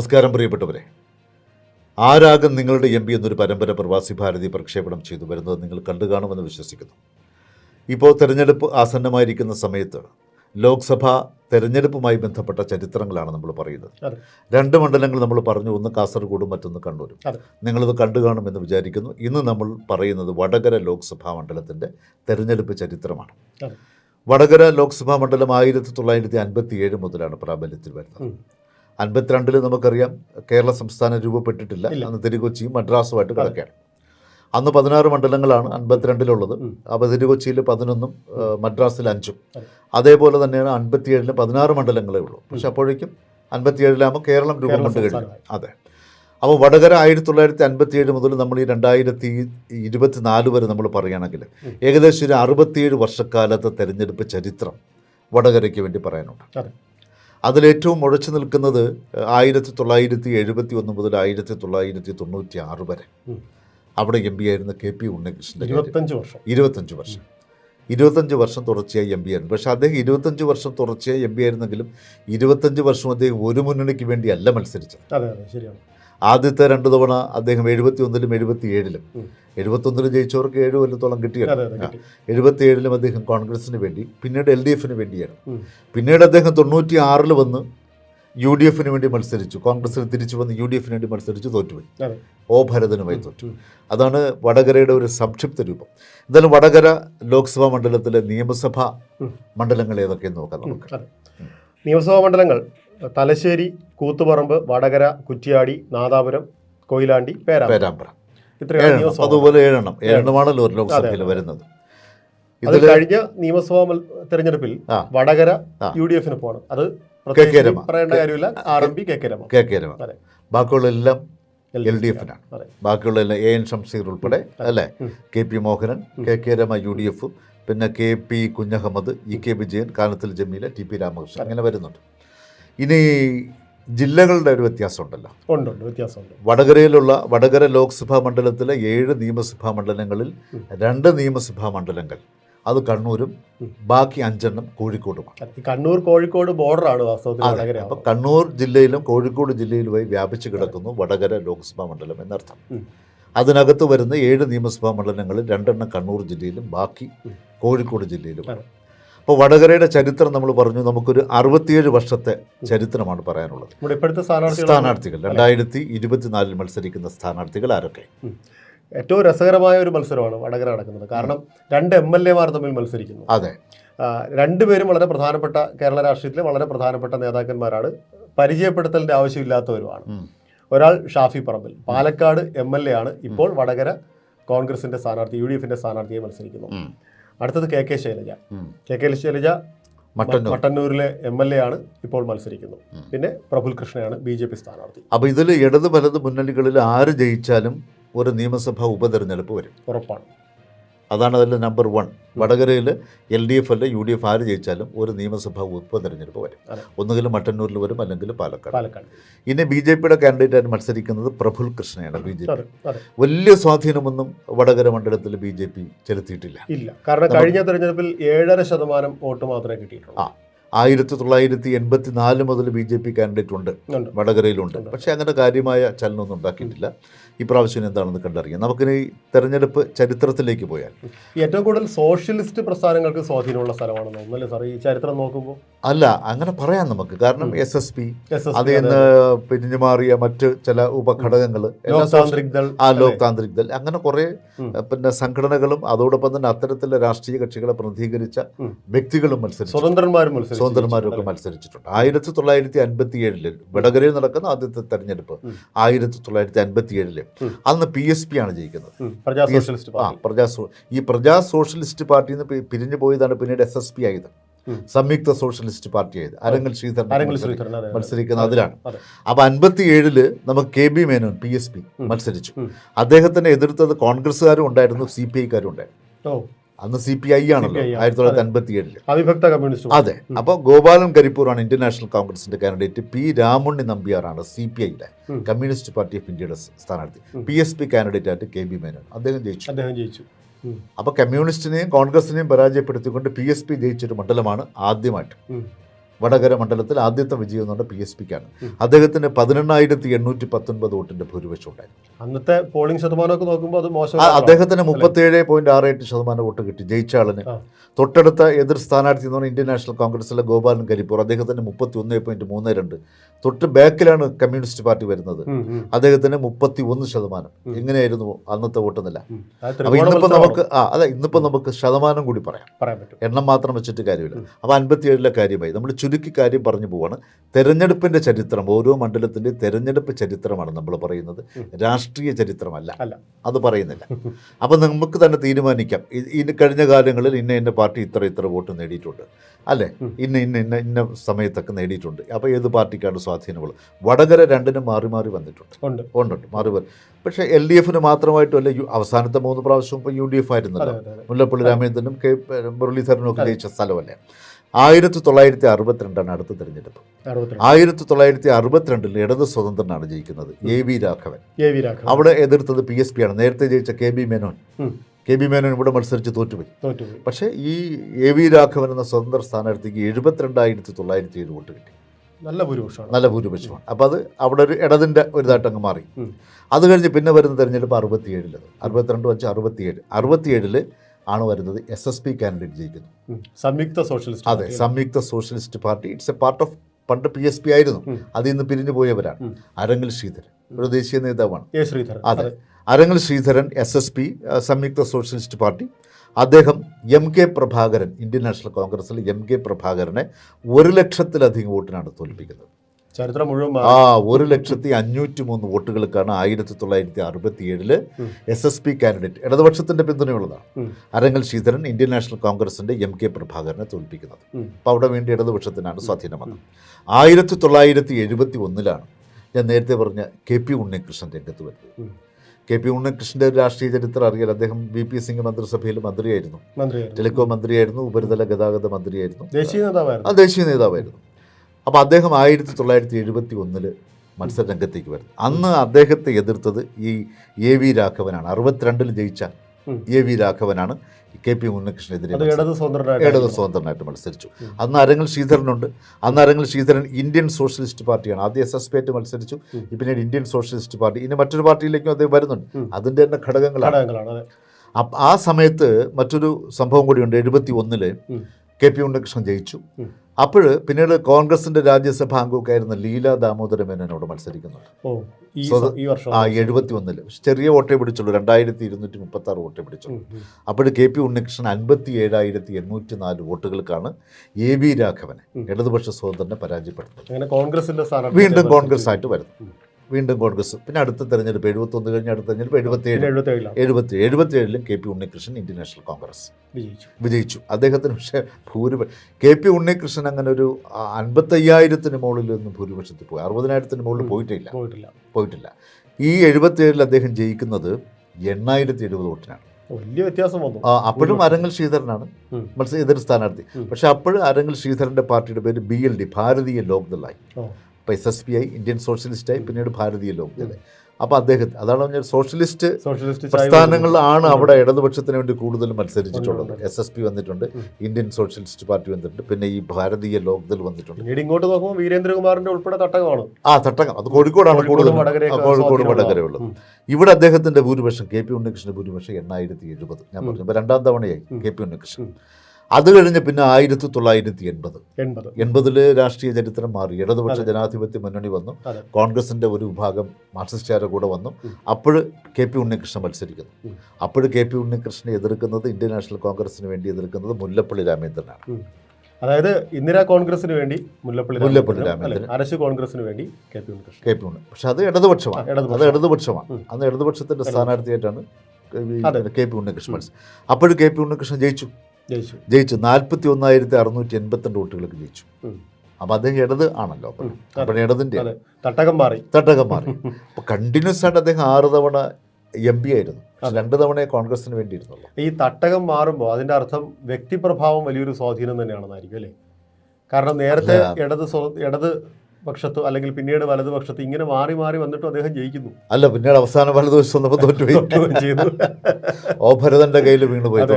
നമസ്കാരം പ്രിയപ്പെട്ടവരെ. ആരാകും നിങ്ങളുടെ എം പി എന്നൊരു പരമ്പര പ്രവാസി ഭാരതി പ്രക്ഷേപണം ചെയ്തു വരുന്നത് നിങ്ങൾ കണ്ടു കാണുമെന്ന് വിശ്വസിക്കുന്നു. ഇപ്പോൾ തെരഞ്ഞെടുപ്പ് ആസന്നമായിരിക്കുന്ന സമയത്ത് ലോക്സഭ തെരഞ്ഞെടുപ്പുമായി ബന്ധപ്പെട്ട ചരിത്രങ്ങളാണ് നമ്മൾ പറയുന്നത്. രണ്ട് മണ്ഡലങ്ങൾ നമ്മൾ പറഞ്ഞു ഒന്ന് കാസർഗോഡും മറ്റൊന്ന് കണ്ണൂരും. നിങ്ങളത് കണ്ടു കാണുമെന്ന് വിചാരിക്കുന്നു. ഇന്ന് നമ്മൾ പറയുന്നത് വടകര ലോക്സഭാ മണ്ഡലത്തിന്റെ തെരഞ്ഞെടുപ്പ് ചരിത്രമാണ്. വടകര ലോക്സഭാ മണ്ഡലം ആയിരത്തി തൊള്ളായിരത്തി അൻപത്തി ഏഴ് മുതലാണ് പ്രാബല്യത്തിൽ വരുന്നത്. അൻപത്തിരണ്ടിൽ നമുക്കറിയാം കേരള സംസ്ഥാനം രൂപപ്പെട്ടിട്ടില്ല. അന്ന് തിരുകൊച്ചിയും മദ്രാസുമായിട്ട് കിടക്കുകയാണ് അന്ന് പതിനാറ് മണ്ഡലങ്ങളാണ് അൻപത്തിരണ്ടിലുള്ളത്. അപ്പോൾ തിരുകൊച്ചിയിൽ പതിനൊന്നും മദ്രാസിൽ അഞ്ചും. അതേപോലെ തന്നെയാണ് അൻപത്തിയേഴിൽ പതിനാറ് മണ്ഡലങ്ങളേ ഉള്ളൂ. പക്ഷെ അപ്പോഴേക്കും അൻപത്തിയേഴിലാകുമ്പോൾ കേരളം രൂപം കൊണ്ട് കഴിഞ്ഞു അതെ. അപ്പോൾ വടകര ആയിരത്തി തൊള്ളായിരത്തി അൻപത്തിയേഴ് മുതൽ നമ്മൾ ഈ രണ്ടായിരത്തി ഇരുപത്തിനാല് വരെ നമ്മൾ പറയുകയാണെങ്കിൽ ഏകദേശം ഒരു അറുപത്തിയേഴ് വർഷക്കാലത്തെ തെരഞ്ഞെടുപ്പ് ചരിത്രം വടകരയ്ക്ക് വേണ്ടി പറയാനുണ്ട്. അതിലേറ്റവും മുഴച്ചു നിൽക്കുന്നത് ആയിരത്തി തൊള്ളായിരത്തി എഴുപത്തി ഒന്ന് മുതൽ ആയിരത്തി തൊള്ളായിരത്തി തൊണ്ണൂറ്റി ആറ് വരെ അവിടെ എം പി ആയിരുന്ന കെ പി ഉണ്ണികൃഷ്ണൻ ഇരുപത്തഞ്ച് വർഷം. ഇരുപത്തഞ്ച് വർഷം. ഇരുപത്തഞ്ച് വർഷം തുടർച്ചയായി എം പി ആയിരുന്നു. പക്ഷേ അദ്ദേഹം ഇരുപത്തഞ്ച് വർഷം തുടർച്ചയായി എം പി ആയിരുന്നെങ്കിലും ഇരുപത്തഞ്ച് വർഷം അദ്ദേഹം ഒരു മുന്നണിക്ക് വേണ്ടിയല്ല മത്സരിച്ചത്. അതെ അതെ ശരിയാണ്. ആദ്യത്തെ രണ്ട് തവണ അദ്ദേഹം എഴുപത്തി ഒന്നിലും എഴുപത്തി ഏഴിലും എഴുപത്തി ഒന്നിലും ജയിച്ചവർക്ക് ഏഴ് കൊല്ലത്തോളം കിട്ടിയാണ് എഴുപത്തി ഏഴിലും അദ്ദേഹം കോൺഗ്രസിന് വേണ്ടി പിന്നീട് എൽ ഡി എഫിന് വേണ്ടിയാണ് പിന്നീട് അദ്ദേഹം തൊണ്ണൂറ്റി ആറിൽ വന്ന് യു ഡി എഫിന് വേണ്ടി മത്സരിച്ചു. കോൺഗ്രസിന് തിരിച്ചു വന്ന് യു ഡി എഫിന് വേണ്ടി മത്സരിച്ച് തോറ്റുപോയി. ഓ ഭരതനുമായി തോറ്റു. അതാണ് വടകരയുടെ ഒരു സംക്ഷിപ്ത രൂപം. എന്തായാലും വടകര ലോക്സഭാ മണ്ഡലത്തിലെ നിയമസഭാ. മണ്ഡലങ്ങൾ ഏതൊക്കെയെന്ന് നോക്കാം നമുക്ക്. നിയമസഭാ മണ്ഡലങ്ങൾ തലശ്ശേരി കൂത്തുപറമ്പ് വടകര കുറ്റിയാടി നാദാപുരം കൊയിലാണ്ടി പേരാമ്പ്ര. ഇത്രയും അതുപോലെ ഏഴെണ്ണം. ഏഴെണ്ണമാണല്ലോ ഒരു ലോക്സഭയിൽ വരുന്നത്. അത് കഴിഞ്ഞ നിയമസഭാ തെരഞ്ഞെടുപ്പിൽ വടകര. യു ഡി എഫിന് പോകണം. അത് കെ പ്രത്യേകിച്ച് രമ. പറയേണ്ട കാര്യമില്ല. R M P K K Rama K K Rama അതെ. ബാക്കിയുള്ള എല്ലാം എൽ ഡി എഫിനാണ്. ബാക്കിയുള്ള എല്ലാം എ എൻ ഷംസീർ ഉൾപ്പെടെ അല്ലേ. K P Mohanan K K Rama U D F പിന്നെ K P Kunjahammed E K Vijayan Kanathil Jameela T P Ramakrishnan. അങ്ങനെ വരുന്നുണ്ട്. ഇനി ജില്ലകളുടെ ഒരു വ്യത്യാസമുണ്ടല്ലോ. ഉണ്ട് വ്യത്യാസമുണ്ട്. വടകരയിലുള്ള വടകര ലോക്സഭാ മണ്ഡലത്തിലെ ഏഴ് നിയമസഭാ മണ്ഡലങ്ങളിൽ രണ്ട് നിയമസഭാ മണ്ഡലങ്ങൾ. അത് കണ്ണൂരും ബാക്കി അഞ്ചെണ്ണം കോഴിക്കോടുമാണ്. കണ്ണൂർ കോഴിക്കോട് ബോർഡറാണ് വാസ്തവത്തിൽ അപ്പോൾ കണ്ണൂർ ജില്ലയിലും കോഴിക്കോട് ജില്ലയിലുമായി വ്യാപിച്ചു കിടക്കുന്നു വടകര ലോക്സഭാ മണ്ഡലം എന്നർത്ഥം. അതിനകത്ത് വരുന്ന ഏഴ് നിയമസഭാ മണ്ഡലങ്ങളിൽ രണ്ടെണ്ണം കണ്ണൂർ ജില്ലയിലും ബാക്കി കോഴിക്കോട് ജില്ലയിലും അതെ. അപ്പോൾ വടകരയുടെ ചരിത്രം നമ്മൾ പറഞ്ഞു നമുക്കൊരു അറുപത്തിയേഴ് വർഷത്തെ ചരിത്രമാണ് പറയാനുള്ളത്. ഇപ്പോഴത്തെ സ്ഥാനാർത്ഥികൾ സ്ഥാനാർത്ഥികൾ രണ്ടായിരത്തി ഇരുപത്തിനാലിൽ മത്സരിക്കുന്ന സ്ഥാനാർത്ഥികൾ ആരൊക്കെ? ഏറ്റവും രസകരമായ ഒരു മത്സരമാണ് വടകര നടക്കുന്നത്. കാരണം രണ്ട് എം എൽ എമാർ തമ്മിൽ മത്സരിക്കുന്നു. അതെ. രണ്ടുപേരും വളരെ പ്രധാനപ്പെട്ട കേരള രാഷ്ട്രീയത്തിലെ വളരെ പ്രധാനപ്പെട്ട നേതാക്കന്മാരാണ്. പരിചയപ്പെടുത്തലിന്റെ ആവശ്യമില്ലാത്തവരുമാണ്. ഒരാൾ Shafi Parambil Palakkad M L A ആണ്. ഇപ്പോൾ വടകര കോൺഗ്രസിന്റെ സ്ഥാനാർത്ഥി യു ഡി എഫിന്റെ സ്ഥാനാർത്ഥിയെ മത്സരിക്കുന്നു. അടുത്തത് K K Shailaja. K K Shailaja Mattannur. മട്ടന്നൂരിലെ എം എൽ എ ആണ് ഇപ്പോൾ മത്സരിക്കുന്നു. പിന്നെ പ്രഫുൽ കൃഷ്ണയാണ് ബി ജെ പി സ്ഥാനാർത്ഥി. അപ്പോൾ ഇതിൽ ഇടത് വലത് മുന്നണികളിൽ ആര് ജയിച്ചാലും ഒരു നിയമസഭാ ഉപതെരഞ്ഞെടുപ്പ് വരും. ഉറപ്പാണ്. അതാണ് അതിൽ നമ്പർ വൺ വടകരയിൽ എൽ ഡി എഫ് അല്ല യു ഡി എഫ് ആര് ജയിച്ചാലും ഒരു നിയമസഭാ ഉപതെരഞ്ഞെടുപ്പ് വരും. ഒന്നുകിൽ മട്ടന്നൂരിൽ വരും അല്ലെങ്കിൽ പാലക്കാട്. പാലക്കാട്. ഇനി ബി ജെ പിയുടെ കാൻഡിഡേറ്റായിട്ട് മത്സരിക്കുന്നത് പ്രഫുൽ കൃഷ്ണയാണ് ബി ജെ പി വലിയ സ്വാധീനമൊന്നും വടകര മണ്ഡലത്തിൽ ബി ജെ പി ചെലുത്തിയിട്ടില്ല. ഇല്ല. കാരണം കഴിഞ്ഞ തെരഞ്ഞെടുപ്പിൽ ഏഴര ശതമാനം വോട്ട് മാത്രമേ കിട്ടിയിട്ടുള്ളൂ. ആ. ആയിരത്തി തൊള്ളായിരത്തി എൺപത്തി നാല് മുതൽ ബി ജെ പി കാൻഡിഡേറ്റ് ഉണ്ട്. വടകരയിലുണ്ട്. പക്ഷേ അങ്ങനെ കാര്യമായ ചലനമൊന്നും ഉണ്ടാക്കിയിട്ടില്ല. ഇപ്രാവശ്യം എന്താണെന്ന് കണ്ടറിയാം. നമുക്കിനി തെരഞ്ഞെടുപ്പ് ചരിത്രത്തിലേക്ക് പോയാൽ. ഏറ്റവും കൂടുതൽ സോഷ്യലിസ്റ്റ് പ്രസ്ഥാനങ്ങൾക്ക് സ്വാധീനമുള്ള സ്ഥലമാണെന്ന് തോന്നുന്നല്ലേ സാർ ഈ ചരിത്രം നോക്കുമ്പോൾ. അല്ല അങ്ങനെ പറയാം നമുക്ക്. കാരണം. എസ് എസ് പി അതിൽ നിന്ന് പിരിഞ്ഞു മാറിയ മറ്റ് ചില ഉപഘടകങ്ങൾ ലോക്താന്ത്രിക് ദൾ ആ ലോക് താന്ത്രിക് ദൾ. അങ്ങനെ കുറേ പിന്നെ സംഘടനകളും അതോടൊപ്പം തന്നെ അത്തരത്തിലെ രാഷ്ട്രീയ കക്ഷികളെ പ്രതിനിധീകരിച്ച. വ്യക്തികളും മത്സരിച്ചു സ്വതന്ത്രന്മാരും സ്വതന്ത്രന്മാരും ഒക്കെ മത്സരിച്ചിട്ടുണ്ട്. ആയിരത്തി തൊള്ളായിരത്തി അൻപത്തി ഏഴിൽ വടകരയിൽ നടക്കുന്ന ആദ്യത്തെ തെരഞ്ഞെടുപ്പ് ആയിരത്തി തൊള്ളായിരത്തി അൻപത്തി ഏഴിൽ അന്ന് പി എസ് പി ആണ് ജയിക്കുന്നത്. ആ പ്രജാ ഈ പ്രജാ സോഷ്യലിസ്റ്റ് പാർട്ടിയിൽ നിന്ന് പിരിഞ്ഞു പോയതാണ് പിന്നീട് എസ് എസ് പി ആയത്. സംയുക്ത സോഷ്യലിസ്റ്റ് പാർട്ടി ആയത്. അരങ്ങൽ ശ്രീധരൻ. മത്സരിക്കുന്ന അതിലാണ്. അതെ. അപ്പൊ അൻപത്തി ഏഴിൽ നമുക്ക് K B Menon P S P മത്സരിച്ചു. അദ്ദേഹത്തിനെ എതിർത്തത് കോൺഗ്രസ്സുകാരും ഉണ്ടായിരുന്നു സി പി ഐക്കാരും ഉണ്ടായിരുന്നു. അന്ന് സി പി ഐ ആണല്ലോ ആണ്. ആയിരത്തി തൊള്ളായിരത്തി അൻപത്തി ഏഴിൽ അവിഭക്ത കമ്മ്യൂണിസ്റ്റ്. അതെ. അപ്പോൾ ഗോപാലൻ കരിപ്പൂറാണ് ഇന്ത്യൻ നാഷണൽ കോൺഗ്രസിന്റെ കാൻഡിഡേറ്റ്. പി രാമുണ്ണി നമ്പ്യാറാണ് സി പി ഐയുടെ കമ്മ്യൂണിസ്റ്റ് പാർട്ടി ഓഫ് ഇന്ത്യയുടെ സ്ഥാനാർത്ഥി. പി എസ് പി കാൻഡിഡേറ്റ് ആയിട്ട് കെ ബി മേനോൻ. അദ്ദേഹം ജയിച്ചു. അദ്ദേഹം ജയിച്ചു. അപ്പോൾ കമ്മ്യൂണിസ്റ്റിനെയും കോൺഗ്രസിനെയും പരാജയപ്പെടുത്തിക്കൊണ്ട് പി എസ് പി ജയിച്ചൊരു മണ്ഡലമാണ് ആദ്യമായിട്ട്. വടകര മണ്ഡലത്തിൽ ആദ്യത്തെ വിജയം എന്ന് പറഞ്ഞാൽ പി എസ് പിക്കാണ് അദ്ദേഹത്തിന് പതിനെണ്ണായിരത്തി എണ്ണൂറ്റി പത്തൊൻപത് വോട്ടിന്റെ ഭൂരിപക്ഷം ഉണ്ടായിരുന്നു. അന്നത്തെ പോളിംഗ് ശതമാനമൊക്കെ നോക്കുമ്പോൾ അത് മോശം അദ്ദേഹത്തിന് മുപ്പത്തേഴ് പോയിന്റ് ആറ് എട്ട് ശതമാനം വോട്ട് കിട്ടി ജയിച്ച ആളിന് തൊട്ടടുത്ത എതിർ സ്ഥാനാർത്ഥി എന്ന് പറഞ്ഞാൽ ഇന്ത്യൻ നാഷണൽ കോൺഗ്രസിലെ ഗോപാലൻ കരിപ്പൂർ. അദ്ദേഹത്തിന് മുപ്പത്തി ഒന്ന് പോയിന്റ് മൂന്ന് രണ്ട്. തൊട്ട് ബാക്കിലാണ് കമ്മ്യൂണിസ്റ്റ് പാർട്ടി വരുന്നത്. അദ്ദേഹത്തിന് മുപ്പത്തി ഒന്ന് ശതമാനം. എങ്ങനെയായിരുന്നു അന്നത്തെ വോട്ട് നില അപ്പോൾ ഇന്നിപ്പോൾ ഇന്നിപ്പോ നമുക്ക് ആ അതെ ഇന്നിപ്പോ നമുക്ക് ശതമാനം കൂടി പറയാം. എണ്ണം മാത്രം വെച്ചിട്ട് കാര്യമില്ല. അപ്പോൾ അപ്പോൾ അൻപത്തിയേഴിലെ കാര്യമായി. നമ്മൾ ചുരുക്കി കാര്യം പറഞ്ഞു പോവാണ്. തെരഞ്ഞെടുപ്പിന്റെ ചരിത്രം ഓരോ മണ്ഡലത്തിന്റെ തെരഞ്ഞെടുപ്പ് ചരിത്രമാണ് നമ്മൾ പറയുന്നത്. രാഷ്ട്രീയ ചരിത്രമല്ല. അല്ല. അത് പറയുന്നില്ല. അപ്പോൾ നമുക്ക് തന്നെ തീരുമാനിക്കാം. ഇനി കഴിഞ്ഞ കാലങ്ങളിൽ ഇന്ന ഇന്ന പാർട്ടി ഇത്ര ഇത്ര വോട്ട് നേടിയിട്ടുണ്ട്. അല്ലേ. ഇന്ന ഇന്ന ഇന്ന ഇന്ന സമയത്തൊക്കെ നേടിയിട്ടുണ്ട്. അപ്പോൾ ഏത് പാർട്ടിക്കാണ് സ്വാധീനമുള്ളത്? വടകര രണ്ടിനും മാറി മാറി വന്നിട്ടുണ്ട്. ഉണ്ട്. ഉണ്ടുണ്ട് മാറി മാറി പക്ഷേ എൽ ഡി എഫിന് മാത്രമായിട്ടുമല്ല അവസാനത്തെ മൂന്ന് പ്രാവശ്യം ഇപ്പോൾ യു ഡി എഫ് ആയിരുന്നല്ലോ. മുല്ലപ്പള്ളി രാമചന്ദ്രനും കെ മുരളീധരനും ഒക്കെ. ജയിച്ച സ്ഥലമല്ലേ? ആയിരത്തി തൊള്ളായിരത്തി അറുപത്തിരണ്ടാണ് അടുത്ത തെരഞ്ഞെടുപ്പ്. ആയിരത്തി തൊള്ളായിരത്തി അറുപത്തിരണ്ടിൽ ഇടത് സ്വതന്ത്രനാണ് ജയിക്കുന്നത്. A V Raghavan. അവിടെ എതിർത്തത് പി എസ് പി ആണ്. നേരത്തെ ജയിച്ച K B Menon. K B Menon ഇവിടെ മത്സരിച്ച് തോറ്റുപോയി. പക്ഷേ ഈ എ വി രാഘവൻ എന്ന സ്വതന്ത്ര സ്ഥാനാർത്ഥിക്ക് എഴുപത്തിരണ്ടായിരത്തി തൊള്ളായിരത്തി ഏഴ് വോട്ട് കിട്ടി. നല്ല ഭൂരിപക്ഷമാണ്. നല്ല ഭൂരിപക്ഷമാണ്. അപ്പോൾ അത് അവിടെ ഒരു ഇടതിന്റെ ഒരു അങ്ങ് മാറി. അത് കഴിഞ്ഞ് പിന്നെ വരുന്ന തെരഞ്ഞെടുപ്പ് അറുപത്തിയേഴിലത്. അറുപത്തിരണ്ട് വെച്ച് അറുപത്തിയേഴ്. അറുപത്തിയേഴിൽ ആണ് വരുന്നത്. എസ് എസ് പി കാൻഡിഡേറ്റ് ജയിക്കുന്നു. സംയുക്ത സോഷ്യലിസ്റ്റ് അതെ Samyukta Socialist Party. It's a part of പണ്ട് പി എസ് പി ആയിരുന്നു. അതിൽ നിന്ന് പിരിഞ്ഞു പോയവരാണ്. അരങ്ങൽ ശ്രീധരൻ ഒരു ദേശീയ നേതാവാണ്. ശ്രീധരൻ. അതെ. Arangil Sreedharan S S P Samyukta Socialist Party. അദ്ദേഹം M K Prabhakaran Indian National കോൺഗ്രസിൽ എം കെ പ്രഭാകരനെ ഒരു ലക്ഷത്തിലധികം വോട്ടിനാണ് തോൽപ്പിക്കുന്നത്. ചരിത്രം മുഴുവൻ ആ. ഒരു ലക്ഷത്തി അഞ്ഞൂറ്റി മൂന്ന് വോട്ടുകൾക്കാണ് ആയിരത്തി തൊള്ളായിരത്തി അറുപത്തി ഏഴിൽ എസ് എസ് പി കാൻഡിഡേറ്റ് ഇടതുപക്ഷത്തിന്റെ പിന്തുണയുള്ളതാണ് അരങ്ങൽ ശ്രീധരൻ ഇന്ത്യൻ നാഷണൽ കോൺഗ്രസിന്റെ എം കെ പ്രഭാകരനെ തോൽപ്പിക്കുന്നത്. അപ്പോൾ അവിടെ വേണ്ടി ഇടതുപക്ഷത്തിനാണ് സ്വാധീനം വന്നത് ആയിരത്തി തൊള്ളായിരത്തി എഴുപത്തി ഒന്നിലാണ് ഞാൻ നേരത്തെ പറഞ്ഞ കെ പി ഉണ്ണികൃഷ്ണൻ രംഗത്ത് വരുന്നത്. കെ പി ഉണ്ണികൃഷ്ണന്റെ ഒരു രാഷ്ട്രീയ ചരിത്രം അറിയാൻ അദ്ദേഹം വി പി സിംഗ് മന്ത്രിസഭയിൽ മന്ത്രിയായിരുന്നു. മന്ത്രിയായിരുന്നു. ടെലികോം മന്ത്രിയായിരുന്നു ഉപരിതല ഗതാഗത മന്ത്രിയായിരുന്നു. ദേശീയ നേതാവായിരുന്നു. ആ ദേശീയ നേതാവായിരുന്നു. അപ്പോൾ അദ്ദേഹം ആയിരത്തി തൊള്ളായിരത്തി എഴുപത്തി ഒന്നിൽ മത്സരരംഗത്തേക്ക് വരുന്നു. വരുന്നത് അന്ന് അദ്ദേഹത്തെ എതിർത്തത് ഈ എ വി രാഘവനാണ്. അറുപത്തിരണ്ടിൽ ജയിച്ച. എ വി രാഘവനാണ്. കെ പി ഉണ്ണികൃഷ്ണനെതിരെ. ഇടത് സ്വതന്ത്രനായിട്ട് മത്സരിച്ചു. അന്ന് അരങ്ങൾ ശ്രീധരനുണ്ട്. അന്ന് അരങ്ങൾ ശ്രീധരൻ ഇന്ത്യൻ സോഷ്യലിസ്റ്റ് പാർട്ടിയാണ്. ആദ്യം എസ് എസ് പി ആയിട്ട് മത്സരിച്ചു. പിന്നീട് ഇന്ത്യൻ സോഷ്യലിസ്റ്റ് പാർട്ടി. ഇനി മറ്റൊരു പാർട്ടിയിലേക്കും അദ്ദേഹം വരുന്നുണ്ട്. അതിന്റെ തന്നെ ഘടകങ്ങളാണ്. ആ സമയത്ത് മറ്റൊരു സംഭവം കൂടിയുണ്ട്. എഴുപത്തി ഒന്നിൽ. കെ പി ഉണ്ണികൃഷ്ണൻ ജയിച്ചു. അപ്പോൾ പിന്നീട് കോൺഗ്രസിന്റെ രാജ്യസഭാ അംഗമൊക്കെയായിരുന്ന ലീല ദാമോദര മേനോനോട് മത്സരിക്കുന്നുണ്ട്. ആ എഴുപത്തി ഒന്നിൽ ചെറിയ വോട്ടേ പിടിച്ചുള്ളൂ. രണ്ടായിരത്തി ഇരുന്നൂറ്റി മുപ്പത്തി ആറ് വോട്ടേ പിടിച്ചുള്ളൂ. അപ്പോൾ കെ പി ഉണ്ണികൃഷ്ണൻ അൻപത്തി ഏഴായിരത്തി എണ്ണൂറ്റി നാല് വോട്ടുകൾക്കാണ് എ വി രാഘവനെ ഇടതുപക്ഷ സ്വതന്ത്രനെ പരാജയപ്പെടുത്തുന്നത്. വീണ്ടും കോൺഗ്രസ് ആയിട്ട് വരുന്നു. വീണ്ടും കോൺഗ്രസ്. പിന്നെ അടുത്ത തെരഞ്ഞെടുപ്പ് എഴുപത്തൊന്ന് കഴിഞ്ഞ അടുത്ത തെരഞ്ഞെടുപ്പ് എഴുപത്തി പിന്നെ ഏഴ് എഴുപത്തി എഴുപത്തിയേഴിലും എഴുപത്തി എഴുപത്തി ഏഴിലും K P Unnikrishnan Indian National Congress വിജയിച്ചു. വിജയിച്ചു. അദ്ദേഹത്തിന് പക്ഷേ ഭൂരിപക്ഷം കെ പി ഉണ്ണികൃഷ്ണൻ അങ്ങനെ ഒരു അൻപത്തയ്യായിരത്തിന് മുകളിലൊന്നും ഭൂരിപക്ഷത്തിൽ പോയി. അറുപതിനായിരത്തിന് മുകളിൽ. പോയിട്ടില്ല. പോയിട്ടില്ല. ഈ എഴുപത്തിയേഴിൽ അദ്ദേഹം ജയിക്കുന്നത് എണ്ണായിരത്തി എഴുപത് വോട്ടിനാണ്. വലിയ വ്യത്യാസം വന്നു. അപ്പോഴും അരങ്ങൽ ശ്രീധരനാണ്. മത്സരം എതിർ സ്ഥാനാർത്ഥി. പക്ഷെ അപ്പോഴും അരങ്ങൽ ശ്രീധരന്റെ പാർട്ടിയുടെ പേര് ബി എൽ ഡി ഭാരതീയ ലോക്ദളായി. അപ്പോൾ എസ് എസ് പി ആയി ഇന്ത്യൻ സോഷ്യലിസ്റ്റായി പിന്നീട് ഭാരതീയ ലോക്ദളായി അപ്പോൾ അദ്ദേഹത്തെ അതാണ് പറഞ്ഞ സോഷ്യലിസ്റ്റ് സോഷ്യലിസ്റ്റ് പ്രസ്ഥാനങ്ങളാണ് അവിടെ ഇടതുപക്ഷത്തിന് വേണ്ടി കൂടുതൽ മത്സരിച്ചിട്ടുള്ളത്. എസ് എസ് പി വന്നിട്ടുണ്ട് ഇന്ത്യൻ സോഷ്യലിസ്റ്റ് പാർട്ടി വന്നിട്ടുണ്ട് പിന്നെ ഈ ഭാരതീയ ലോക്ദൾ വന്നിട്ടുണ്ട്. ഇങ്ങോട്ട് നോക്കുമ്പോൾ വീരേന്ദ്രകുമാറിന്റെ ഉൾപ്പെടെ തട്ടകമാണ്. ആ തട്ടകം. അത് കോഴിക്കോടാണ് കോഴിക്കോടും കൂടുതൽ കോഴിക്കോട് വടകരയുള്ളത്. ഇവിടെ അദ്ദേഹത്തിന്റെ ഭൂരിപക്ഷം കെ പി ഉണ്ണികൃഷ്ണന്റെ ഭൂരിപക്ഷം എണ്ണായിരത്തി എഴുപത്. ഞാൻ. പറഞ്ഞു അപ്പോൾ രണ്ടാം തവണയായി കെ പി ഉണ്ണികൃഷ്ണൻ. അത് കഴിഞ്ഞ് പിന്നെ ആയിരത്തി തൊള്ളായിരത്തി എൺപത്. എൺപത്. എൺപതിൽ രാഷ്ട്രീയ ചരിത്രം മാറി. ഇടതുപക്ഷ ജനാധിപത്യ മുന്നണി വന്നു. കോൺഗ്രസിന്റെ കോൺഗ്രസിന്റെ ഒരു വിഭാഗം മാർക്സിസ്റ്റുകാരുടെ കൂടെ വന്നു. അപ്പോൾ കെ പി ഉണ്ണികൃഷ്ണൻ മത്സരിക്കുന്നു. അപ്പോൾ കെ പി ഉണ്ണികൃഷ്ണനെ എതിർക്കുന്നത് ഇന്ത്യൻ നാഷണൽ കോൺഗ്രസിന് വേണ്ടി എതിർക്കുന്നത് മുല്ലപ്പള്ളി രാമേന്ദ്രനാണ് അതായത് ഇന്ദിരാ കോൺഗ്രസിന് വേണ്ടി മുല്ലപ്പള്ളി മുല്ലപ്പള്ളി രാമേന്ദ്രൻ അരശു കോൺഗ്രസിന് വേണ്ടി K P Unnikrishnan. K P Unni പക്ഷെ അത് ഇടതുപക്ഷമാണ്. അത് ഇടതുപക്ഷമാണ്. അന്ന് ഇടതുപക്ഷത്തിന്റെ സ്ഥാനാർത്ഥിയായിട്ടാണ് കെ പി ഉണ്ണികൃഷ്ണൻ മത്സരം അപ്പോൾ കെ പി ഉണ്ണികൃഷ്ണൻ ജയിച്ചു. ജയിച്ചു. നാൽപ്പത്തി ഒന്നായിരത്തി അറുന്നൂറ്റി എൺപത്തിരണ്ട് വോട്ടുകൾക്ക് ജയിച്ചു. അപ്പൊ അപ്പം അദ്ദേഹം ഇടത് ആണല്ലോ ഇടതിന്റെ അതെ. തട്ടകം മാറി. തട്ടകം മാറി. അപ്പോൾ കണ്ടിന്യൂസ് ആയിട്ട് അദ്ദേഹം ആറ് തവണ എം പി ആയിരുന്നു. രണ്ട് തവണ കോൺഗ്രസിന് വേണ്ടി ഇരുന്നുള്ളൂ ഈ തട്ടകം മാറുമ്പോൾ അതിന്റെ അർത്ഥം വ്യക്തിപ്രഭാവം വലിയൊരു സ്വാധീനം തന്നെയാണെന്നായിരിക്കും അല്ലേ? കാരണം നേരത്തെ. ഇടത് ഇടത് പക്ഷത്തോ അല്ലെങ്കിൽ പിന്നീട് വലതുപക്ഷത്ത് ഇങ്ങനെ മാറി മാറി വന്നിട്ടും അദ്ദേഹം ജയിക്കുന്നു. അല്ല പിന്നീട് അവസാനം വല ദിവസം വന്നപ്പോൾ തോറ്റുപോയി ചെയ്തു. ഓ ഭരതന്റെ കയ്യിൽ വീണുപോയി അപ്പൊ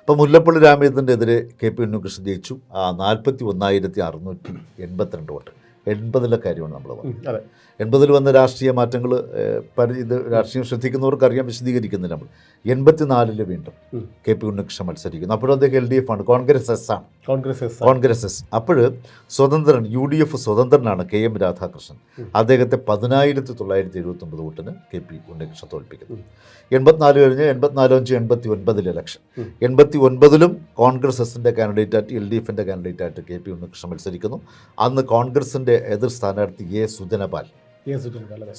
അപ്പോൾ മുല്ലപ്പള്ളി രാമചന്ദ്രന്റെ എതിരെ കെ പി ഉണ്ണികൃഷ്ണൻ ജയിച്ചു. ആ നാൽപ്പത്തി ഒന്നായിരത്തി അറുന്നൂറ്റി എൺപത്തിരണ്ട് വോട്ട്. എൺപതിലെ കാര്യമാണ് നമ്മൾ പറഞ്ഞത്. എൺപതിൽ വന്ന രാഷ്ട്രീയ മാറ്റങ്ങൾ ഇത് രാഷ്ട്രീയം ശ്രദ്ധിക്കുന്നവർക്ക് അറിയാൻ വിശദീകരിക്കുന്നില്ല നമ്മൾ എൺപത്തിനാലിൽ വീണ്ടും. കെ പി ഉണ്ണികൃഷ്ണൻ മത്സരിക്കുന്നു. അപ്പോഴും അദ്ദേഹം എൽ ഡി എഫ് ആണ്. കോൺഗ്രസ് എസ് ആണ്. കോൺഗ്രസ് എസ് കോൺഗ്രസ് എസ് അപ്പോൾ സ്വതന്ത്രൻ യു ഡി എഫ് സ്വതന്ത്രനാണ് കെ എം രാധാകൃഷ്ണൻ. അദ്ദേഹത്തെ പതിനായിരത്തി തൊള്ളായിരത്തി എഴുപത്തി ഒമ്പത് വോട്ടിന് കെ പി ഉണ്ണികൃഷ്ണൻ തോൽപ്പിക്കുന്നു. എൺപത്തിനാല് കഴിഞ്ഞ് എൺപത്തിനാല് അഞ്ച് എൺപത്തി ഒൻപതിൽ ഇലക്ഷൻ. എൺപത്തി ഒൻപതിലും കോൺഗ്രസ് എസിന്റെ കാൻഡിഡേറ്റായിട്ട് എൽ ഡി എഫിന്റെ കാൻഡിഡേറ്റായിട്ട് കെ പി ഉണ്ണികൃഷ്ണൻ മത്സരിക്കുന്നു. അന്ന് കോൺഗ്രസിന്റെ എതിർ സ്ഥാനാർത്ഥി എ സുജനപാൽ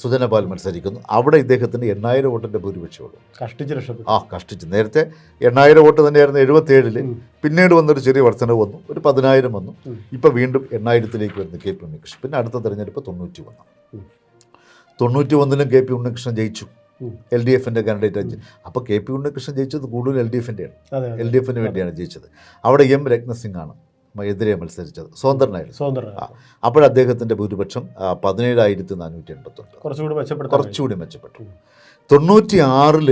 സുജനപാൽ, മത്സരിക്കുന്നു. അവിടെ ഇദ്ദേഹത്തിന് എണ്ണായിരം വോട്ടിന്റെ ഭൂരിപക്ഷമുള്ളൂ. കഷ്ടിച്ച് രക്ഷപ്പെട്ടു. ആ കഷ്ടിച്ച്. നേരത്തെ എണ്ണായിരം വോട്ട് തന്നെയായിരുന്നു എഴുപത്തേഴിൽ ഏഴിൽ പിന്നീട് വന്നൊരു ചെറിയ വർധന വന്നു. ഒരു പതിനായിരം വന്നു. ഇപ്പൊ ഇപ്പോൾ വീണ്ടും എണ്ണായിരത്തിലേക്ക് വരുന്നു കെ പി ഉണ്ണികൃഷ്ണൻ. പിന്നെ അടുത്ത തെരഞ്ഞെടുപ്പ് തൊണ്ണൂറ്റി ഒന്ന്. തൊണ്ണൂറ്റി ഒന്നിലും കെ പി ഉണ്ണികൃഷ്ണൻ ജയിച്ചു. എൽ ഡി എഫിന്റെ കാൻഡിഡേറ്റ് അപ്പോൾ കെ പി ഉണ്ണികൃഷ്ണൻ ജയിച്ചത് കൂടുതൽ എൽ ഡി എഫിന്റെയാണ് എൽ ഡി എഫിന് വേണ്ടിയാണ് ജയിച്ചത്. അവിടെ എം രത്നസിംഗ് ആണ് എതിരെ മത്സരിച്ചത്. സ്വതന്ത്രനായിരുന്നു. സ്വതന്ത്രനാണ്. അപ്പോഴദ്ദേഹത്തിന്റെ ഭൂരിപക്ഷം പതിനേഴായിരത്തി നാനൂറ്റി എൺപത്തൊന്ന്. കുറച്ചുകൂടി മെച്ചപ്പെട്ടു കുറച്ചുകൂടി മെച്ചപ്പെട്ടു. തൊണ്ണൂറ്റി ആറിൽ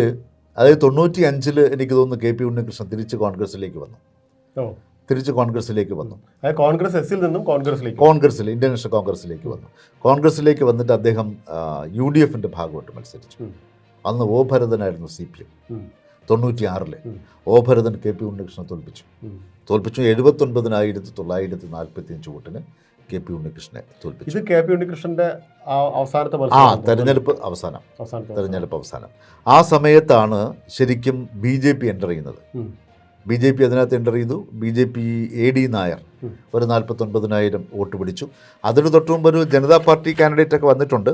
അതായത് തൊണ്ണൂറ്റി അഞ്ചിൽ എനിക്ക് തോന്നുന്നു കെ പി ഉണ്ണികൃഷ്ണൻ തിരിച്ച് കോൺഗ്രസിലേക്ക് വന്നു. തിരിച്ച് കോൺഗ്രസിലേക്ക് വന്നു. കോൺഗ്രസ് എസിൽ നിന്നും കോൺഗ്രസിലേക്ക് കോൺഗ്രസിൽ ഇന്ത്യൻ നാഷണൽ കോൺഗ്രസിലേക്ക് വന്നു. കോൺഗ്രസിലേക്ക് വന്നിട്ട് അദ്ദേഹം യു ഡി എഫിന്റെ ഭാഗമായിട്ട് മത്സരിച്ചു. അന്ന് ഓ ഭരതനായിരുന്നു സി പി എം. ഉം. ഓഭരതൻ കെ പി ഉണ്ണികൃഷ്ണൻ തോൽപ്പിച്ചു. തോൽപ്പിച്ചു തോൽപ്പിച്ചു എഴുപത്തൊൻപതിനായിരത്തി തൊള്ളായിരത്തി നാൽപ്പത്തി അഞ്ച് വോട്ടിന് കെ പി ഉണ്ണികൃഷ്ണനെ തോൽപ്പിച്ചു. ഇത് കെ പി ഉണ്ണികൃഷ്ണന്റെ ആ- അവസാനത്തെ ആ തെരഞ്ഞെടുപ്പ് അവസാനം. തെരഞ്ഞെടുപ്പ് അവസാനം. ആ സമയത്താണ് ശരിക്കും ബി ജെ പി എന്റർ ചെയ്യുന്നത്. ബി ജെ പി അതിനകത്ത് എന്റർ ചെയ്തു. B J P A D Nair. ഒരു നാൽപ്പത്തൊൻപതിനായിരം വോട്ട് പിടിച്ചു. അതിന് തൊട്ട് മുമ്പ് ഒരു ജനതാ പാർട്ടി കാൻഡിഡേറ്റ് ഒക്കെ വന്നിട്ടുണ്ട്.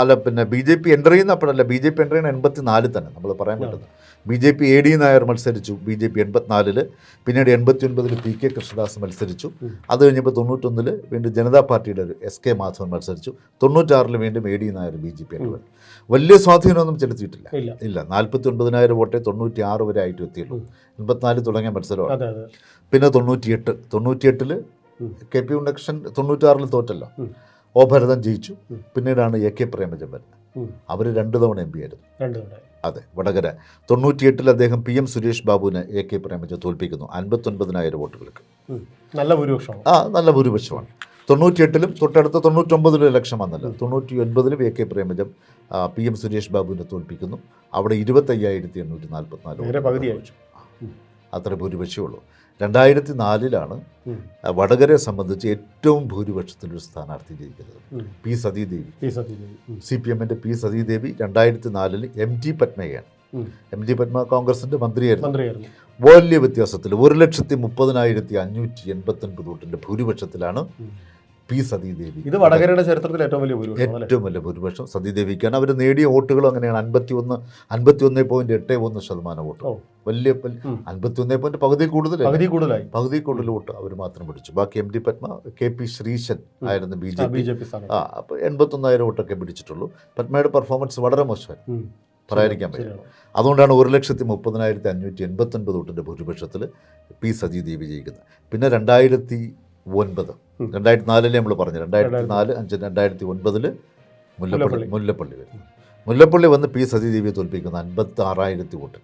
അല്ല പിന്നെ ബി ജെ പി എന്റർ ചെയ്യുന്ന അപ്പോഴല്ല ബി ജെ പി എന്റർ ചെയ്യുന്ന എൺപത്തി നാലിൽ തന്നെ നമ്മൾ പറയാൻ പറ്റുന്നത് B J P A D Nair മത്സരിച്ചു ബി ജെ പി എൺപത്തിനാലിൽ പിന്നീട് എൺപത്തി ഒൻപതിൽ പി കെ കൃഷ്ണദാസ് മത്സരിച്ചു. അത് കഴിഞ്ഞപ്പോൾ തൊണ്ണൂറ്റൊന്നിൽ വീണ്ടും ജനതാ പാർട്ടിയുടെ ഒരു എസ് കെ മാധവൻ മത്സരിച്ചു. തൊണ്ണൂറ്റാറിൽ വീണ്ടും A D Nair B J P ഉം. വലിയ സ്വാധീനമൊന്നും ചെലുത്തിയിട്ടില്ല. ഇല്ല. നാൽപ്പത്തി ഒൻപതിനായിരം വോട്ടേ തൊണ്ണൂറ്റി ആറ് വരെ ആയിട്ട് എത്തിയുള്ളൂ. എൺപത്തിനാല് തുടങ്ങിയ മത്സരമാണ്. പിന്നെ തൊണ്ണൂറ്റിയെട്ട്. തൊണ്ണൂറ്റിയെട്ടിൽ. കെ പി ഉണ്ടക്ഷൻ തൊണ്ണൂറ്റാറിൽ തോറ്റല്ലോ. ഓ ഭരതൻ ജയിച്ചു. പിന്നീടാണ് എ കെ പ്രേമചന്ദ്രൻ. വരുന്നത് അവർ രണ്ടു തവണ എം പി ആയിരുന്നു. അതെ വടകര. തൊണ്ണൂറ്റിയെട്ടിൽ അദ്ദേഹം പി എം സുരേഷ് ബാബുവിനെ എ കെ പ്രേമചന്ദ്രൻ തോൽപ്പിക്കുന്നു. അൻപത്തൊൻപതിനായിരം വോട്ടുകൾക്ക്. നല്ല ഭൂരിപക്ഷമാണ്. ആ നല്ല ഭൂരിപക്ഷമാണ്. തൊണ്ണൂറ്റിയെട്ടിലും തൊട്ടടുത്ത തൊണ്ണൂറ്റൊമ്പതിലും ഇലക്ഷൻ വന്നല്ലോ തൊണ്ണൂറ്റി ഒൻപതിലും A K Premajam P M Suresh ബാബുവിനെ തോൽപ്പിക്കുന്നു. അവിടെ ഇരുപത്തയ്യായിരത്തി എണ്ണൂറ്റി നാൽപ്പത്തിനാല്. ഉം. അത്ര ഭൂരിപക്ഷമേ ഉള്ളൂ രണ്ടായിരത്തി നാലിലാണ്. വടകരയെ സംബന്ധിച്ച് ഏറ്റവും ഭൂരിപക്ഷത്തിലൊരു സ്ഥാനാർത്ഥി ജയിക്കുന്നത് പി സതീദേവി. സി പി എമ്മിന്റെ പി സതീദേവി രണ്ടായിരത്തി നാലിൽ എം ജി പത്മയാണ്. എം ജി പത്മ കോൺഗ്രസിന്റെ മന്ത്രിയായിരുന്നു വലിയ വ്യത്യാസത്തിൽ ഒരു ലക്ഷത്തി മുപ്പതിനായിരത്തി അഞ്ഞൂറ്റി എൺപത്തൊൻപത് വോട്ടിന്റെ ഭൂരിപക്ഷത്തിലാണ് ഉം. പി സതീദേവി. ഇത് വടകരയുടെ ചരിത്രത്തിൽ ഏറ്റവും വലിയ ഭൂരിപക്ഷം ഏറ്റവും വലിയ ഭൂരിപക്ഷം സതീദേവിക്കാണ്. അവർ നേടിയ വോട്ടുകൾ അങ്ങനെയാണ്. അൻപത്തി ഒന്ന് അൻപത്തി ഒന്ന് പോയിന്റ് എട്ട് ഒന്ന് ശതമാനം വോട്ട്. വലിയ. അൻപത്തി ഒന്ന് പോയിന്റ് പകുതി കൂടുതൽ പകുതി കൂടുതലായി. പകുതി കൂടുതൽ വോട്ട് അവർ മാത്രം പിടിച്ചു. ബാക്കി M D Padma K P Sreesan ആയിരുന്നു ബി ജെ പി. ആ അപ്പോൾ എൺപത്തൊന്നായിരം വോട്ടൊക്കെ പിടിച്ചിട്ടുള്ളൂ. പത്മയുടെ പെർഫോമൻസ് വളരെ മോശമായി. പറയാനിരിക്കാൻ പറയാതിരിക്കാൻ പറ്റില്ല. അതുകൊണ്ടാണ് ഒരു ലക്ഷത്തി മുപ്പതിനായിരത്തി അഞ്ഞൂറ്റി എൺപത്തൊൻപത് വോട്ടിന്റെ ഭൂരിപക്ഷത്തിൽ പി സജീദേവി ജയിക്കുന്നത്. പിന്നെ രണ്ടായിരത്തി ഒൻപത്. രണ്ടായിരത്തി നാലിലെ നമ്മൾ പറഞ്ഞു രണ്ടായിരത്തി നാല് അഞ്ച് രണ്ടായിരത്തി ഒൻപതിൽ മുല്ലപ്പള്ളി. മുല്ലപ്പള്ളി. വരുന്നു മുല്ലപ്പള്ളി വന്ന് പി സതീദേവിയെ തോൽപ്പിക്കുന്നു അൻപത്തി ആറായിരത്തി വോട്ട്.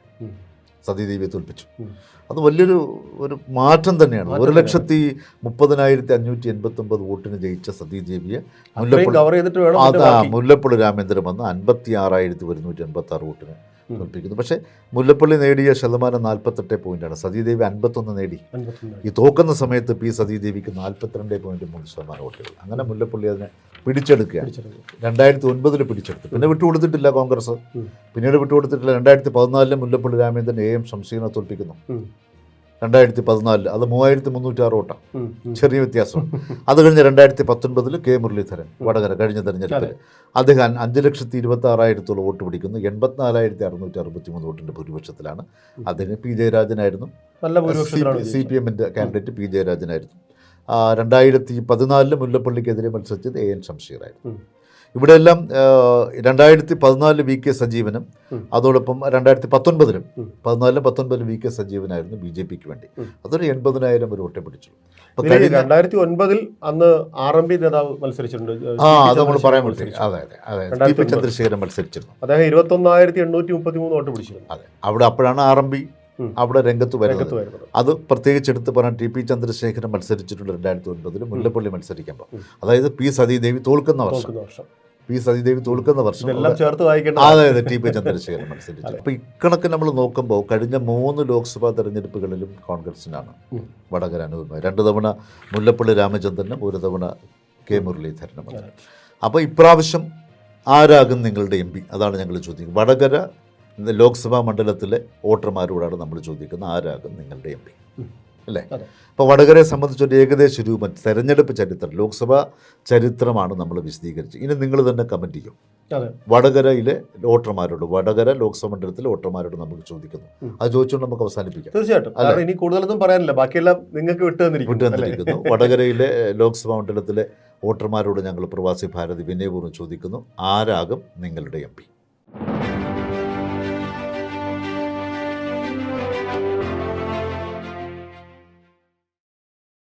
സതീദേവിയെ തോൽപ്പിച്ചു. അത് വലിയൊരു ഒരു മാറ്റം തന്നെയാണ്. ഒരു ലക്ഷത്തി മുപ്പതിനായിരത്തി അഞ്ഞൂറ്റി എൺപത്തൊമ്പത് വോട്ടിന് ജയിച്ച സതീദേവിയെ മുല്ലപ്പള്ളി മുല്ലപ്പള്ളി രാമേന്ദ്രൻ വന്ന് അൻപത്തി ആറായിരത്തി ഒരുന്നൂറ്റി എൺപത്തി ആറ് വോട്ടിന്. തോൽപ്പിക്കുന്നു പക്ഷെ മുല്ലപ്പള്ളി നേടിയ ശതമാനം നാൽപ്പത്തെട്ട് പോയിന്റാണ്. സതീദേവി അൻപത്തൊന്ന് നേടി. ഈ തോക്കുന്ന സമയത്ത് പി സതീദേവിക്ക് നാൽപ്പത്തിരണ്ട് പോയിന്റ് മൂന്ന് ശതമാനം വോട്ടുകൾ അങ്ങനെ മുല്ലപ്പള്ളി അതിനെ പിടിച്ചെടുക്കുക. രണ്ടായിരത്തി ഒൻപതിൽ പിടിച്ചെടുത്തു. പിന്നെ വിട്ടുകൊടുത്തിട്ടില്ല കോൺഗ്രസ്. പിന്നീട് വിട്ടുകൊടുത്തിട്ടില്ല. രണ്ടായിരത്തി പതിനാലിൽ മുല്ലപ്പള്ളി രാമേന്ദ്രൻ എ എം ശംസീനെ തോൽപ്പിക്കുന്നു. രണ്ടായിരത്തി പതിനാലിൽ അത് മൂവായിരത്തി മുന്നൂറ്റാറ് വോട്ടാണ് ഉം. ഉം. ചെറിയ വ്യത്യാസം. അത് കഴിഞ്ഞ് രണ്ടായിരത്തി പത്തൊൻപതിൽ കെ മുരളീധരൻ വടകര കഴിഞ്ഞ തെരഞ്ഞെടുപ്പിൽ അദ്ദേഹം അഞ്ച് ലക്ഷത്തി ഇരുപത്തി ആറായിരത്തോളം വോട്ട് പിടിക്കുന്നു എൺപത്തിനാലായിരത്തി അറുന്നൂറ്റി അറുപത്തി മൂന്ന് വോട്ടിന്റെ ഭൂരിപക്ഷത്തിലാണ് അദ്ദേഹം പി ജയരാജനായിരുന്നു സി പി എമ്മിന്റെ കാൻഡിഡേറ്റ് പി ജയരാജനായിരുന്നു. രണ്ടായിരത്തി പതിനാലിൽ മുല്ലപ്പള്ളിക്കെതിരെ മത്സരിച്ചത് എ എൻ ഷംഷീറായിരുന്നു. ഇവിടെയെല്ലാം രണ്ടായിരത്തി പതിനാലിൽ വി കെ സജീവനും അതോടൊപ്പം രണ്ടായിരത്തി പത്തൊൻപതിലും. പതിനാലിലും പത്തൊൻപതിലും വി കെ സജീവനായിരുന്നു ബി ജെ പിക്ക് വേണ്ടി അതൊരു എൺപതിനായിരം ഒരു വോട്ടെ പിടിച്ചു രണ്ടായിരത്തി ഒൻപതിൽ അന്ന് ആർ എം പി നേതാവ് മത്സരിച്ചിട്ടുണ്ട് ആ അത് നമ്മൾ പറയാൻ മത്സരിച്ചു. അതെ അതെ അതെ. ചന്ദ്രശേഖരൻ മത്സരിച്ചിരുന്നു അദ്ദേഹം ഇരുപത്തൊന്നായിരത്തി എണ്ണൂറ്റി മുപ്പത്തി മൂന്ന് വോട്ട് പിടിച്ചിരുന്നു അതെ അവിടെ അപ്പോഴാണ് ആർ എം പി. അവിടെ രംഗത്ത് വരുന്നത്. അത് പ്രത്യേകിച്ച് എടുത്ത് പറയാൻ ടി പി ചന്ദ്രശേഖരൻ മത്സരിച്ചിട്ടുണ്ട് രണ്ടായിരത്തി ഒൻപതിൽ മുല്ലപ്പള്ളി മത്സരിക്കുമ്പോൾ അതായത് പി സതീദേവി തോൽക്കുന്ന വർഷം. പി സതീദേവി തോൽക്കുന്ന വർഷം. ഇതെല്ലാം ചേർത്ത് വായിക്കേണ്ട അതെ അതെ ടി പി ചന്ദ്രശേഖരൻ മത്സരിച്ചു. അപ്പോൾ ഇക്കണക്ക് നമ്മൾ നോക്കുമ്പോൾ കഴിഞ്ഞ മൂന്ന് ലോക്സഭാ തെരഞ്ഞെടുപ്പുകളിലും കോൺഗ്രസിനാണ്. വടകര അനുഭവം രണ്ട് തവണ മുല്ലപ്പള്ളി രാമചന്ദ്രനും ഒരു തവണ കെ മുരളീധരനും. അപ്പോൾ ഇപ്രാവശ്യം ആരാകും നിങ്ങളുടെ എം പി? അതാണ് ഞങ്ങൾ ചോദിക്കുന്നത്. വടകര ലോക്സഭാ മണ്ഡലത്തിലെ വോട്ടർമാരോടാണ് നമ്മൾ ചോദിക്കുന്നത് ആരാകും നിങ്ങളുടെ എം പി. അല്ലേ. അപ്പോൾ വടകരയെ സംബന്ധിച്ചൊരു ഏകദേശ രൂപം തെരഞ്ഞെടുപ്പ് ചരിത്രം ലോക്സഭാ ചരിത്രമാണ് നമ്മൾ വിശദീകരിച്ചത്. ഇനി നിങ്ങൾ തന്നെ കമന്റ് ചെയ്യും. വടകരയിലെ വോട്ടർമാരോട് വടകര ലോക്സഭാ മണ്ഡലത്തിലെ വോട്ടർമാരോട് നമുക്ക് ചോദിക്കുന്നു. അത് ചോദിച്ചുകൊണ്ട് നമുക്ക് അവസാനിപ്പിക്കാം. തീർച്ചയായിട്ടും. ഇനി കൂടുതലൊന്നും പറയാനില്ല. ബാക്കിയെല്ലാം നിങ്ങൾക്ക് വിട്ടു തന്നിരിക്കുന്നു. വിട്ടുതന്നിരിക്കുന്നു വടകരയിലെ ലോക്സഭാ മണ്ഡലത്തിലെ വോട്ടർമാരോട് ഞങ്ങൾ പ്രവാസി ഭാരതി വിനയപൂർവം ചോദിക്കുന്നു. ആരാകും നിങ്ങളുടെ എം പി?